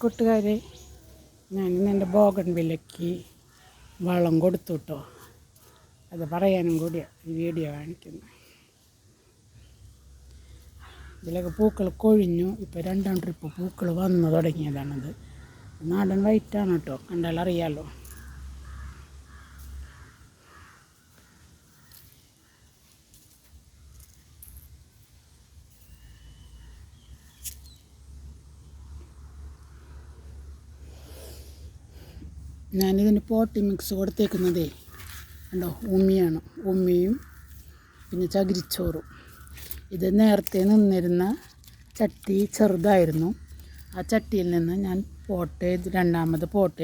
കൂട്ടുകാരെ ഞാനിന്ന് എന്റെ ബോഗൺ വിലയ്ക്ക് വളം കൊടുത്തു കേട്ടോ അത് പറയാനും കൂടിയാണ് ഈ വീഡിയോ കാണിക്കുന്നത് ഇതിലൊക്കെ പൂക്കൾ കൊഴിഞ്ഞു. ഇപ്പോൾ രണ്ടാം ട്രിപ്പ് പൂക്കൾ വന്നു തുടങ്ങിയതാണത്. നാടൻ വൈറ്റാണ് കേട്ടോ കണ്ടാൽ അറിയാലോ ഞാനിതിന് പോട്ടി മിക്സ് കൊടുത്തേക്കുന്നതേ. കണ്ടോ? ഉമ്മിയാണ് ഉമ്മിയും പിന്നെ ചകിരിച്ചോറും. ഇത് നേരത്തെ നിന്നിരുന്ന ചട്ടി ചെറുതായിരുന്നു. ആ ചട്ടിയിൽ നിന്ന് ഞാൻ പോട്ട് ചെയ്ത് രണ്ടാമത് പോട്ട്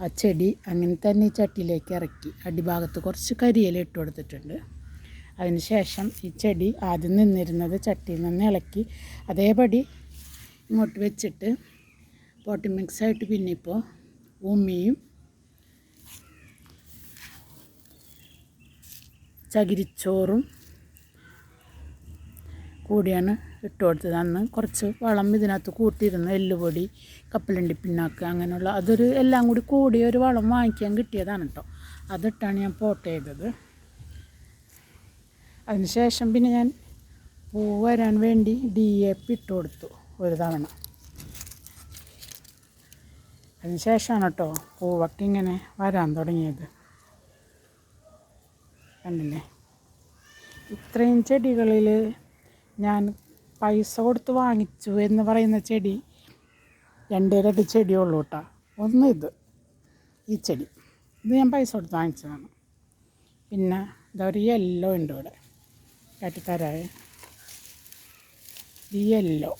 ആ ചെടി അങ്ങനെ തന്നെ ഈ ചട്ടിയിലേക്ക് ഇറക്കി. അടിഭാഗത്ത് കുറച്ച് കരിയില ഇട്ട് കൊടുത്തിട്ടുണ്ട്. അതിന് ശേഷം ഈ ചെടി ആദ്യം നിന്നിരുന്നത് ചട്ടിയിൽ നിന്ന് ഇളക്കി അതേപടി ഇങ്ങോട്ട് വെച്ചിട്ട് പോട്ടി മിക്സായിട്ട് പിന്നെ ഇപ്പോൾ ഉമ്മിയും ചകിരിച്ചോറും കൂടിയാണ് ഇട്ട് കൊടുത്തത്. അന്ന് കുറച്ച് വളം ഇതിനകത്ത് കൂട്ടിയിരുന്നു. എല്ലുപൊടി കപ്പലണ്ടി പിണ്ണാക്ക് അങ്ങനെയുള്ള അതൊരു എല്ലാം കൂടി കൂടിയ ഒരു വളം വാങ്ങിക്കാൻ കിട്ടിയതാണ് കേട്ടോ. അതിട്ടാണ് ഞാൻ പോട്ട് ചെയ്തത്. അതിനുശേഷം പിന്നെ ഞാൻ പൂ വരാൻ വേണ്ടി ഡി എ പി ഇട്ട് കൊടുത്തു ഒരു തവണ. അതിന് ശേഷമാണ് കേട്ടോ പൂവൊക്കെ ഇങ്ങനെ വരാൻ തുടങ്ങിയത്. കണ്ടില്ലേ? ഇത്രയും ചെടികളിൽ ഞാൻ പൈസ കൊടുത്ത് വാങ്ങിച്ചു എന്ന് പറയുന്ന ചെടി രണ്ടേ രണ്ട് ചെടിയുള്ളൂ കേട്ടോ ഒന്ന് ഇത് ഈ ചെടി. ഇത് ഞാൻ പൈസ കൊടുത്ത് വാങ്ങിച്ചതാണ്. പിന്നെ ഇതാ ഒരു യെല്ലോ ഉണ്ട് ഇവിടെ കാട്ടിത്തരായ ഈ യെല്ലോ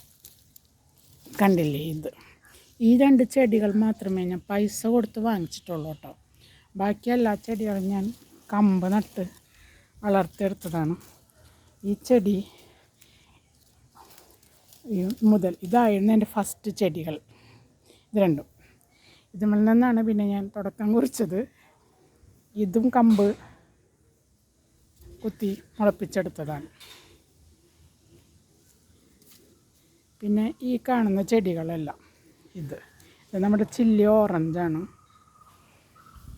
കണ്ടില്ലേ ഇത്? ഈ രണ്ട് ചെടികൾ മാത്രമേ ഞാൻ പൈസ കൊടുത്ത് വാങ്ങിച്ചിട്ടുള്ളൂ കേട്ടോ. ബാക്കി എല്ലാ ചെടികളും ഞാൻ കമ്പ് നട്ട് വളർത്തിയെടുത്തതാണ്. ഈ ചെടി മുതൽ ഇതായിരുന്നു എന്റെ ഫസ്റ്റ് ചെടികൾ. ഇത് രണ്ടും. ഇതിൽ നിന്നാണ് പിന്നെ ഞാൻ തുടക്കം കുറിച്ചത്. ഇതും കമ്പ് കുത്തി മുളപ്പിച്ചെടുത്തതാണ്. പിന്നെ ഈ കാണുന്ന ചെടികളെല്ലാം. ഇത്. നമ്മുടെ ചില്ലി ഓറഞ്ചാണ്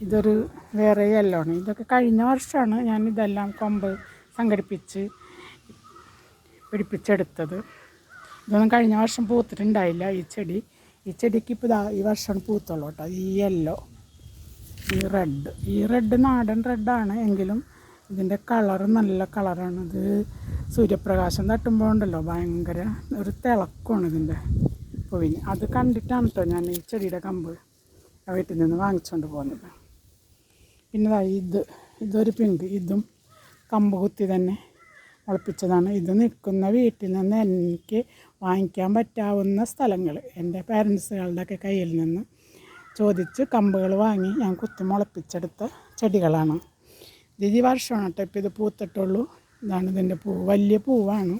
ഇതൊരു വേറെ യെല്ലോ ആണ്. ഇതൊക്കെ കഴിഞ്ഞ വർഷമാണ് ഞാൻ ഇതെല്ലാം കൊമ്പ് സംഘടിപ്പിച്ച് പിടിപ്പിച്ചെടുത്തത്. ഇതൊന്നും കഴിഞ്ഞ വർഷം പൂത്തിട്ടുണ്ടായില്ല ഈ ചെടി. ഈ ചെടിക്ക് ഇപ്പോൾ ഇതാ ഈ വർഷമാണ് പൂത്തുള്ളൂ കേട്ടോ. ഈ യെല്ലോ ഈ റെഡ് ഈ റെഡ് നാടൻ റെഡാണ് എങ്കിലും ഇതിന്റെ കളർ നല്ല കളറാണ് ഇത് സൂര്യപ്രകാശം തട്ടുമ്പോൾ ഉണ്ടല്ലോ. ഭയങ്കര ഒരു തിളക്കമാണ് ഇതിന്റെ പൂവിന് അത് കണ്ടിട്ടാണ് കേട്ടോ ഞാൻ ഈ ചെടിയുടെ കമ്പ് വീട്ടിൽ നിന്ന് വാങ്ങിച്ചുകൊണ്ട് പോകുന്നത് പിന്നെ ഇത് ഇതൊരു പിങ്ക് ഇതും കമ്പ് കുത്തി തന്നെ മുളപ്പിച്ചതാണ്. ഇത് നിൽക്കുന്ന വീട്ടിൽ നിന്ന് എനിക്ക് വാങ്ങിക്കാൻ പറ്റാവുന്ന സ്ഥലങ്ങൾ. എന്റെ പാരൻസുകളുടെയൊക്കെ കയ്യിൽ നിന്ന് ചോദിച്ച് കമ്പുകൾ വാങ്ങി ഞാൻ കുത്തി മുളപ്പിച്ചെടുത്ത ചെടികളാണ്. ഇത് വർഷമാണ് കേട്ടോ ഇപ്പോൾ ഇത് പൂത്തിട്ടുള്ളൂ. ഇതാണ് ഇതിന്റെ പൂ. വലിയ പൂവാണ്.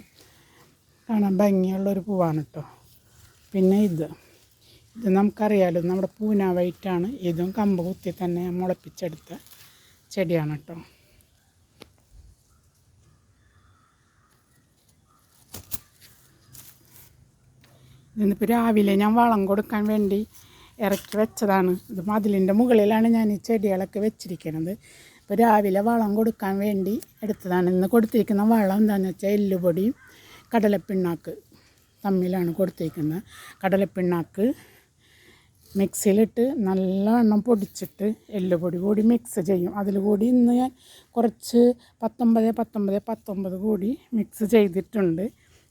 കാണാൻ ഭംഗിയുള്ളൊരു പൂവാണ് കേട്ടോ പിന്നെ ഇത്. ഇത് നമുക്കറിയാലോ നമ്മുടെ പൂന വൈറ്റാണ് ഇതും കമ്പ് കുത്തി തന്നെ മുളപ്പിച്ചെടുത്ത ചെടിയാണ് കേട്ടോ. ഇന്നിപ്പോൾ രാവിലെ ഞാൻ വളം കൊടുക്കാൻ വേണ്ടി ഇറക്കി വെച്ചതാണ്. ഇത് മതിലിന്റെ മുകളിലാണ് ഞാൻ ഈ ചെടികളൊക്കെ വെച്ചിരിക്കുന്നത്. ഇപ്പോൾ രാവിലെ വളം കൊടുക്കാൻ വേണ്ടി എടുത്തതാണ്. ഇന്ന് കൊടുത്തിരിക്കുന്ന വളം എന്താണെന്ന് വെച്ചാൽ എല്ലുപൊടിയും കടലപ്പിണ്ണാക്ക്. തമ്മിലാണ് കൊടുത്തേക്കുന്നത്. കടലപ്പിണ്ണാക്ക് മിക്സിയിലിട്ട് നല്ലവണ്ണം പൊടിച്ചിട്ട് എല്ലുപൊടി കൂടി മിക്സ് ചെയ്യും. അതിൽ കൂടി ഇന്ന് ഞാൻ കുറച്ച് പത്തൊമ്പത് പത്തൊമ്പത് പത്തൊമ്പത് കൂടി മിക്സ് ചെയ്തിട്ടുണ്ട്.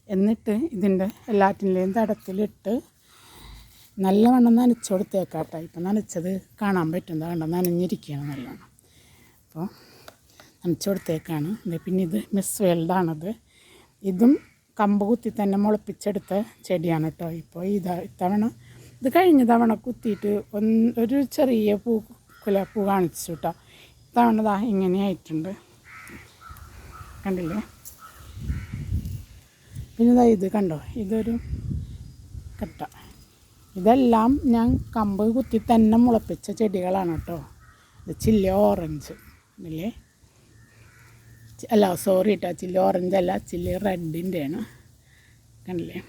എന്നിട്ട് ഇതിന്റെ എല്ലാറ്റിന്റെയും തടത്തിലിട്ട് നല്ലവണ്ണം നനച്ചു കൊടുത്തേക്കാട്ടെ. ഇപ്പം നനച്ചത് കാണാൻ പറ്റും കണ്ടോ? നനഞ്ഞിരിക്കുകയാണ് നല്ലവണ്ണം. അപ്പോൾ നനച്ചു കൊടുത്തേക്കാണ്. പിന്നെ ഇത് മിസ് വേൾഡാണത് ഇതും കമ്പ് കുത്തി തന്നെ മുളപ്പിച്ചെടുത്ത ചെടിയാണ് കേട്ടോ. ഇപ്പോൾ ഇതാ ഇത്തവണ ഇത് കഴിഞ്ഞ തവണ കുത്തിയിട്ട് ഒന്ന് ഒരു ചെറിയ പൂ കുല പൂ കാണിച്ചു കേട്ടോ. ഇത്തവണ ഇതാ ഇങ്ങനെയായിട്ടുണ്ട് കണ്ടില്ലേ? പിന്നെ ഇതാ ഇത് കണ്ടോ? ഇതൊരു കട്ട. ഇതെല്ലാം ഞാൻ കമ്പ് കുത്തി തന്നെ മുളപ്പിച്ച ചെടികളാണ് കേട്ടോ. ഇത് ചില്ല ഓറഞ്ച്. ഇല്ലേ അല്ല സോറി കേട്ടോ ചില്ലി ഓറഞ്ച് അല്ല ചില്ലി റെഡിന്റെയാണ് കണ്ടില്ലേ?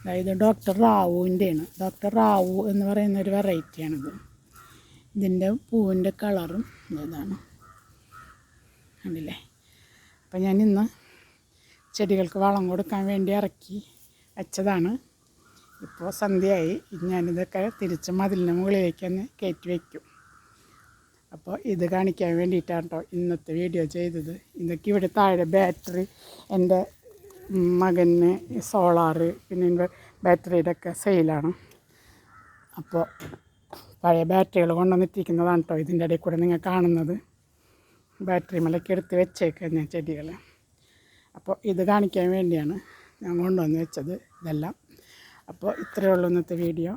അതായത് ഡോക്ടർ റാവുവിന്റെയാണ്. ഡോക്ടർ റാവു എന്ന് പറയുന്ന ഒരു വെറൈറ്റിയാണിത് ഇതിന്റെ പൂവിന്റെ കളറും ഇതാണ്. കണ്ടില്ലേ? അപ്പം ഞാൻ ഇന്ന് ചെടികൾക്ക് വളം കൊടുക്കാൻ വേണ്ടി ഇറക്കി വെച്ചതാണ്. ഇപ്പോൾ സന്ധ്യയായി. ഞാനിതൊക്കെ തിരിച്ച് മതിലിന് മുകളിലേക്ക് ഒന്ന് കയറ്റി വയ്ക്കും. അപ്പോൾ ഇത് കാണിക്കാൻ വേണ്ടിയിട്ടാണ് കേട്ടോ ഇന്നത്തെ വീഡിയോ ചെയ്തത്. ഇതൊക്കെ ഇവിടെ താഴെ ബാറ്ററി എന്റെ മകന് സോളാറ് പിന്നെ ബാറ്ററിയുടെ ഒക്കെ സെയിലാണ് അപ്പോൾ പഴയ ബാറ്ററികൾ കൊണ്ടുവന്നിട്ടിരിക്കുന്നതാണ് കേട്ടോ ഇതിന്റെ ഇടയിൽ കൂടെ നിങ്ങൾ കാണുന്നത്. ബാറ്ററി മലക്കി എടുത്ത് വെച്ചേക്കാം ഞാൻ ചെടികൾ. അപ്പോൾ ഇത് കാണിക്കാൻ വേണ്ടിയാണ് ഞാൻ കൊണ്ടുവന്ന് വെച്ചത് ഇതെല്ലാം. അപ്പോൾ ഇത്രയേ ഉള്ളൂ ഇന്നത്തെ വീഡിയോ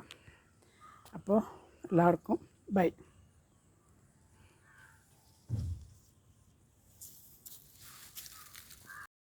അപ്പോൾ എല്ലാവർക്കും ബൈ